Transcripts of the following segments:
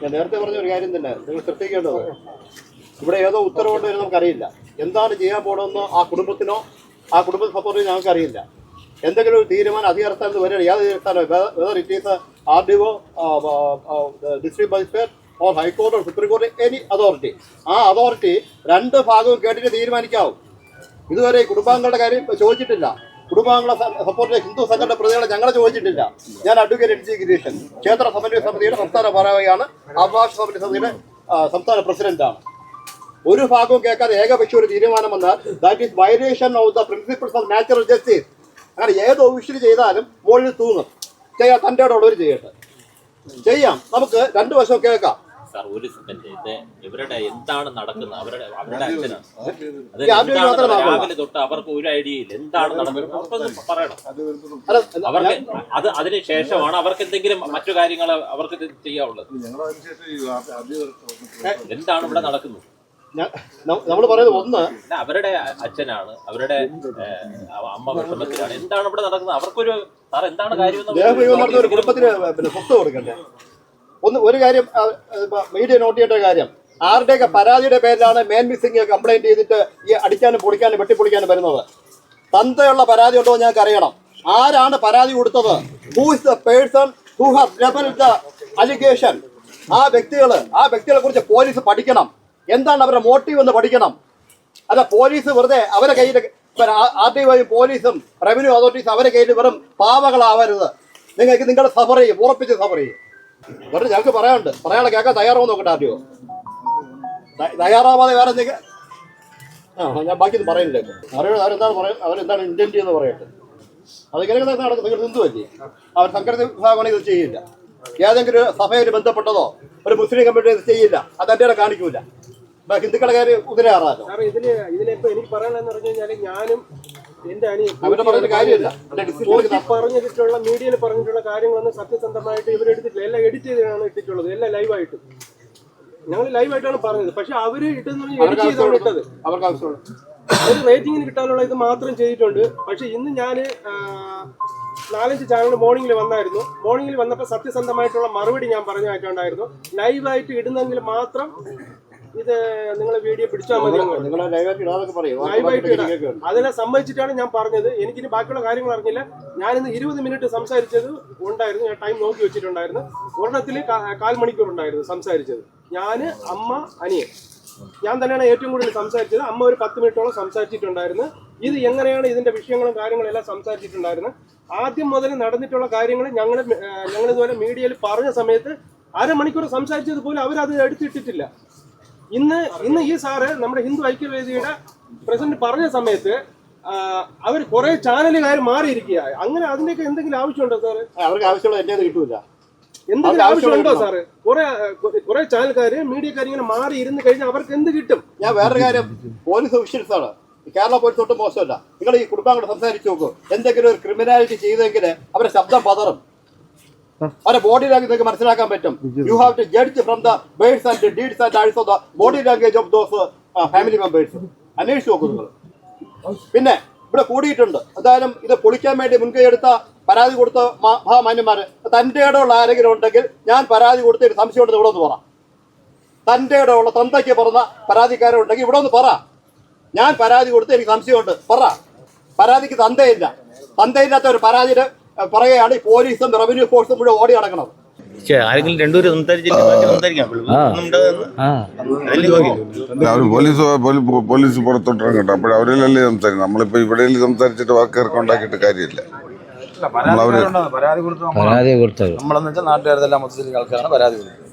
ഞാൻ നേരത്തെ പറഞ്ഞ ഒരു കാര്യം തന്നെ. നിങ്ങൾ ശ്രദ്ധിക്കേണ്ടത് ഇവിടെ ഏതോ ഉത്തരവുണ്ട് എന്ന് നമുക്കറിയില്ല എന്താണ് ചെയ്യാൻ പോകണമെന്ന് ആ കുടുംബത്തിനോ ആ കുടുംബ സപ്പോർട്ടിനോ ഞങ്ങൾക്ക് അറിയില്ല. എന്തെങ്കിലും ഒരു തീരുമാനം അധികാരസ്ഥാനത്ത് വരികയാണ് ഏത് തീരുമാനം whether it is R D O district magistrate or high court or supreme കോടതി എനി അതോറിറ്റി ആ അതോറിറ്റി രണ്ട് ഭാഗവും കേട്ടിട്ട് തീരുമാനിക്കാവും. ഇതുവരെ കുടുംബാംഗങ്ങളുടെ കാര്യം ചോദിച്ചിട്ടില്ല. കുടുംബാംഗങ്ങളെ സപ്പോർട്ട് ഹിന്ദു സംഘടന പ്രതികളെ ഞങ്ങളെ ചോദിച്ചിട്ടില്ല. ഞാൻ അഡ്വക്കേറ്റ് എൻ ജി ഗിരീഷൻ ക്ഷേത്ര സമന്വയ സമിതിയുടെ സംസ്ഥാന ഭാരവാഹിയാണ് അവകാശ സമന്വയ സമിതിയുടെ സംസ്ഥാന പ്രസിഡന്റാണ് ഒരു ഭാഗവും കേൾക്കാതെ ഏകപക്ഷ ഒരു തീരുമാനം വന്നാൽ that is violation of the principles of natural justice അങ്ങനെ ഏത് ഒഫീഷ്യൽ ചെയ്താലും മുകളിൽ തൂങ്ങും. ചെയ്യാം തന്റെ ഉള്ളവർ ചെയ്യട്ടെ. ചെയ്യാം. നമുക്ക് രണ്ട് വശം കേൾക്കാം. സാർ ഒരു സെക്കൻഡ് ഇത് ഇവരുടെ എന്താണ് നടക്കുന്നത്? അവരുടെ അവരുടെ അച്ഛനാണ്. അത് എന്താണ് രാവിലെ തൊട്ട് അവർക്ക് ഒരു ഐഡിയ ഇല്ല. എന്താണ് നടക്കുന്നത് അവർക്കൊന്ന് പറയണം. അവർക്ക് അത് അതിന് ശേഷമാണ് അവർക്ക് എന്തെങ്കിലും മറ്റു കാര്യങ്ങൾ അവർക്ക് ചെയ്യാവുള്ളത് എന്താണ് ഇവിടെ നടക്കുന്നത്? നമ്മൾ പറയുന്നത് ഒന്ന് അവരുടെ അച്ഛനാണ് അവരുടെ അമ്മ വിഷമത്തിലാണ് എന്താണ് ഇവിടെ നടക്കുന്നത്? അവർക്കൊരു സാർ എന്താണ് കാര്യം കുടുംബത്തിന് പിന്നെ സ്വത്ത് കൊടുക്കണ്ടേ? ഒന്ന് ഒരു കാര്യം മീഡിയ നോട്ട് ചെയ്യേണ്ട കാര്യം. ആരുടെയൊക്കെ പരാതിയുടെ പേരിലാണ് മേൻ മിസ്സിംഗ് കംപ്ലൈന്റ് ചെയ്തിട്ട് ഈ അടിക്കാനും പൊളിക്കാനും വെട്ടിപ്പൊളിക്കാനും വരുന്നത്? തന്തയുള്ള പരാതി ഉണ്ടോ ഞങ്ങൾക്ക് അറിയണം. ആരാണ് പരാതി കൊടുത്തത്? Who is the person who has level the allegation ആ വ്യക്തികൾ ആ വ്യക്തികളെ കുറിച്ച് പോലീസ് പഠിക്കണം. എന്താണ് അവരുടെ മോട്ടീവ് എന്ന് പഠിക്കണം. അല്ല പോലീസ് വെറുതെ അവരെ കയ്യിൽ ആർ ടി വൈ പോലീസും റവന്യൂ അതോറിറ്റീസ് അവരെ കയ്യിൽ വെറും പാവകളാവരുത്. നിങ്ങൾക്ക് നിങ്ങളുടെ സഫർ ചെയ്യും ഉറപ്പിച്ച് സഫർ ചെയ്യും. വെറുതെ ഞങ്ങൾക്ക് പറയാനുണ്ട്. പറയാനുള്ള കേൾക്കാൻ തയ്യാറാവും നോക്കട്ടെ ആദ്യോ തയ്യാറാവാതെ വേറെ എന്തെങ്കിലും ആ ഞാൻ ബാക്കി ഒന്നും പറയുന്നില്ല അവരോട് അവരെന്താണ് പറയുന്നത് അവരെന്താണ് ഇന്റന്റ് ചെയ്യുന്നത് പറയട്ടെ. അതിങ്ങനെ നടക്കും നിങ്ങൾ നിന്നുവല്ലേ അവർ സംഘടന വിഭാഗമാണെങ്കിൽ ഇത് ചെയ്യില്ല. ഏതെങ്കിലും ഒരു സഭയിൽ ബന്ധപ്പെട്ടതോ ഒരു മുസ്ലിം കമ്മ്യൂണിറ്റി ഇത് ചെയ്യില്ല. അത് എന്റെ കാണിക്കൂല. ഹിന്ദുക്കളെ കാര്യം ഉദരാറാലോ ഇതിന് ഇതിൽ ഇതിലിപ്പോ എനിക്ക് പറയാനെന്ന് പറഞ്ഞു കഴിഞ്ഞാൽ ഞാനും പറഞ്ഞിട്ടുള്ള മീഡിയയിൽ പറഞ്ഞിട്ടുള്ള കാര്യങ്ങളൊന്നും സത്യസന്ധമായിട്ട് ഇവർ എടുത്തിട്ടില്ല. എല്ലാം എഡിറ്റ് ചെയ്താണ് ഇട്ടിട്ടുള്ളത്. എല്ലാം ലൈവായിട്ട് ഞങ്ങൾ ലൈവായിട്ടാണ് പറഞ്ഞത്. പക്ഷെ അവർ ഇട്ടെന്ന് പറഞ്ഞാൽ എഡിറ്റ് ചെയ്താണ് ഇട്ടത്. ഒരു റേറ്റിംഗിന് കിട്ടാനുള്ള ഇത് മാത്രം ചെയ്തിട്ടുണ്ട്. പക്ഷെ ഇന്ന് ഞാൻ നാലഞ്ച് ചാനൽ മോർണിംഗിൽ വന്നായിരുന്നു. മോർണിംഗിൽ വന്നപ്പോൾ സത്യസന്ധമായിട്ടുള്ള മറുപടി ഞാൻ പറഞ്ഞായിട്ടുണ്ടായിരുന്നു ലൈവായിട്ട് ഇടുന്നെങ്കിൽ മാത്രം ഇത് നിങ്ങൾ വീഡിയോ പിടിച്ചാൽ മതി. അതിനെ സംബന്ധിച്ചിട്ടാണ്. ഞാൻ പറഞ്ഞത്. എനിക്കിനി ബാക്കിയുള്ള കാര്യങ്ങൾ അറിഞ്ഞില്ല. ഞാനിന്ന് ഇരുപത് മിനിറ്റ് സംസാരിച്ചത് ഉണ്ടായിരുന്നു. ഞാൻ ടൈം നോക്കി വെച്ചിട്ടുണ്ടായിരുന്നു. ഒരെണ്ണത്തിൽ കാൽ മണിക്കൂർ ഉണ്ടായിരുന്നു സംസാരിച്ചത്. ഞാൻ അമ്മ അനിയൻ. ഞാൻ തന്നെയാണ് ഏറ്റവും കൂടുതൽ സംസാരിച്ചത്. അമ്മ ഒരു പത്ത് മിനിറ്റോളം സംസാരിച്ചിട്ടുണ്ടായിരുന്നു. ഇത് എങ്ങനെയാണ് ഇതിന്റെ വിഷയങ്ങളും കാര്യങ്ങളും എല്ലാം സംസാരിച്ചിട്ടുണ്ടായിരുന്നു? ആദ്യം മുതൽ നടന്നിട്ടുള്ള കാര്യങ്ങൾ ഞങ്ങൾ ഞങ്ങൾ ഇതുപോലെ മീഡിയയിൽ പറഞ്ഞ സമയത്ത് അരമണിക്കൂർ സംസാരിച്ചത് പോലും അവരത് എടുത്തിട്ടിട്ടില്ല. ഇന്ന് ഇന്ന് ഈ സാറ് നമ്മുടെ ഹിന്ദു ഐക്യവേദിയുടെ പ്രസിഡന്റ് പറഞ്ഞ സമയത്ത് അവർ കുറെ ചാനലുകാർ മാറിയിരിക്കുക അങ്ങനെ അതിന്റെയൊക്കെ എന്തെങ്കിലും ആവശ്യമുണ്ടോ സാറ്? അവർക്ക് ആവശ്യമുള്ള എന്റെ കിട്ടൂല. എന്തെങ്കിലും ആവശ്യമുണ്ടോ സാറ്? കുറെ കുറെ ചാനൽക്കാര് മീഡിയക്കാർ ഇങ്ങനെ മാറി ഇരുന്ന് കഴിഞ്ഞാൽ അവർക്ക് എന്ത് കിട്ടും? ഞാൻ വേറൊരു കാര്യം പോലീസ് ഒഫീഷ്യൽസ് ആണ് കേരള പോലീസ് ഒട്ടും മോശമല്ല. നിങ്ങൾ ഈ കുടുംബാംഗങ്ങളോട് സംസാരിച്ചു നോക്കൂ. എന്തെങ്കിലും ഒരു ക്രിമിനാലിറ്റി ചെയ്തെങ്കിൽ അവരുടെ ശബ്ദം പതറും. അവരുടെ ബോഡി ലാംഗ്വേജ് നിങ്ങൾക്ക് മനസ്സിലാക്കാൻ പറ്റും. You have to judge from the words and deeds and also the body language of those family members അന്വേഷിച്ച് നോക്കൂ നിങ്ങൾ. പിന്നെ ഇവിടെ കൂടിയിട്ടുണ്ട്. എന്തായാലും ഇത് പൊളിക്കാൻ വേണ്ടി മുൻകൈ എടുത്ത പരാതി കൊടുത്ത മഹാമാന്യന്മാർ തന്റെ ഇടമുള്ള ആരെങ്കിലും ഉണ്ടെങ്കിൽ ഞാൻ പരാതി കൊടുത്തിട്ട് സംശയം ഉണ്ടെന്ന് ഇവിടെ ഒന്ന് പറ. തന്റെ ഇടമുള്ള തന്തയ്ക്ക് പറഞ്ഞ പരാതിക്കാരുണ്ടെങ്കിൽ ഇവിടെ ഒന്ന് പറ. ഞാൻ പരാതി കൊടുത്ത് എനിക്ക് സംശയമുണ്ട്. പറ. പരാതിക്ക് തന്തയില്ല. തന്തയില്ലാത്ത ഒരു പരാതിയുടെ പറയുകയാണ് ഈ പോലീസും റവന്യൂ ഫോഴ്സും മുഴുവൻ ഓടി നടക്കണം ആരെങ്കിലും രണ്ടുപേരും സംസാരിച്ചില്ല പോലീസ് പോലീ- പോലീസ് പുറത്തോട്ടിറങ്ങട്ടെ. അപ്പോൾ അവരിലല്ലേ സംസാരിക്കും നമ്മളിപ്പോൾ ഇവിടെ സംസാരിച്ചിട്ട് വാക്കുകൾക്ക് ഉണ്ടാക്കിയിട്ട് കാര്യമില്ല. പരാതി കൊടുത്തു നമ്മളെന്ന് വെച്ചാൽ നാട്ടുകാരെല്ലാം മൊത്തത്തിൽ ആൾക്കാരാണ് പരാതി കൊടുത്തത്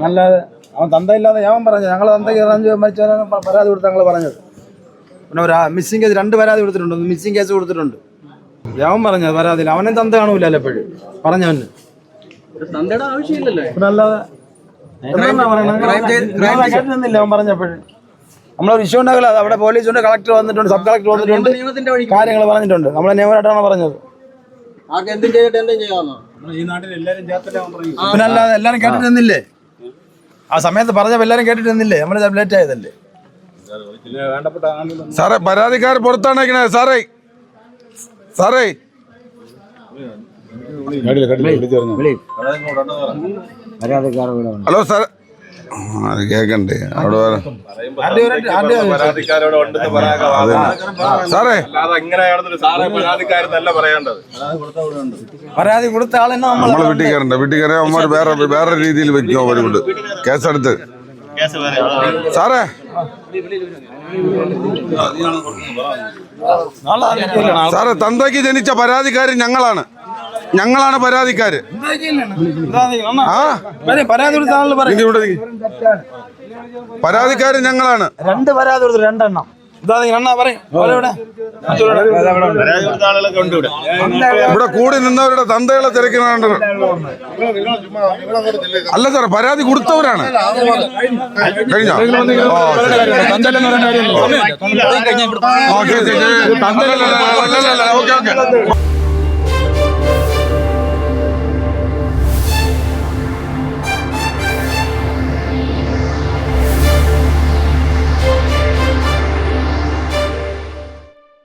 അല്ലാതെ അവൻ തന്തയില്ലാതെ ഞാൻ പറഞ്ഞു ഞങ്ങൾ തന്തയ്ക്ക് മരിച്ചവരാണ് പരാതി കൊടുത്ത് ഞങ്ങൾ പറഞ്ഞത് പിന്നെ ഒരു മിസ്സിംഗ് കേസ് രണ്ട് പരാതി കൊടുത്തിട്ടുണ്ട് മിസ്സിംഗ് കേസ് കൊടുത്തിട്ടുണ്ട് ഞാൻ പറഞ്ഞത് പരാതിയിൽ അവനെ തന്ത കാണൂലല്ലോ എപ്പോഴും പറഞ്ഞവന് തന്തയുടെ ആവശ്യമില്ലല്ലോ. പിന്നെ അല്ലാതെ നമ്മളൊരു ഇഷ്യൂ ഉണ്ടാകില്ല അവിടെ പോലീസ് ഉണ്ട് കളക്ടർ വന്നിട്ടുണ്ട് സബ് കളക്ടർ വന്നിട്ടുണ്ട് കാര്യങ്ങൾ പറഞ്ഞിട്ടുണ്ട്. നമ്മളെ നിയമമായിട്ടാണ് പറഞ്ഞത്. പിന്നെ അല്ലാതെ എല്ലാരും കേട്ടിട്ടില്ലേ ആ സമയത്ത് പറഞ്ഞ എല്ലാരും കേട്ടിട്ടില്ലേ നമ്മൾ നമ്മൾ ലേറ്റ് ആയതല്ലേ? സാറേ പരാതിക്കാർ പുറത്താണ് സാറേ. സാറേ. Hello sir. അത് കേക്കണ്ടേ. അവിടെ സാറേ. പരാതി കൊടുത്ത ആളെന്നെ നമ്മൾ നമ്മളെ വീട്ടിൽ കയറണ്ട. വീട്ടിൽ അവന്മാർ വേറെ വേറെ രീതിയിൽ വെക്കും അവർ കൊണ്ട്. കേസെടുത്ത്. സാറേ. സാറേ തന്തയ്ക്ക് ജനിച്ച പരാതിക്കാരി ഞങ്ങളാണ്. ഞങ്ങളാണ് പരാതിക്കാര്. ആ. പരാതിക്കാര് ഞങ്ങളാണ്. രണ്ട് പരാതി കൊടുത്തു രണ്ടെണ്ണം. ഇവിടെ കൂടി നിന്നവരുടെ തന്തകളെ തിരക്കുന്നുണ്ട് അല്ല സാർ പരാതി കൊടുത്തവരാണ്. കഴിഞ്ഞോ? Okay okay.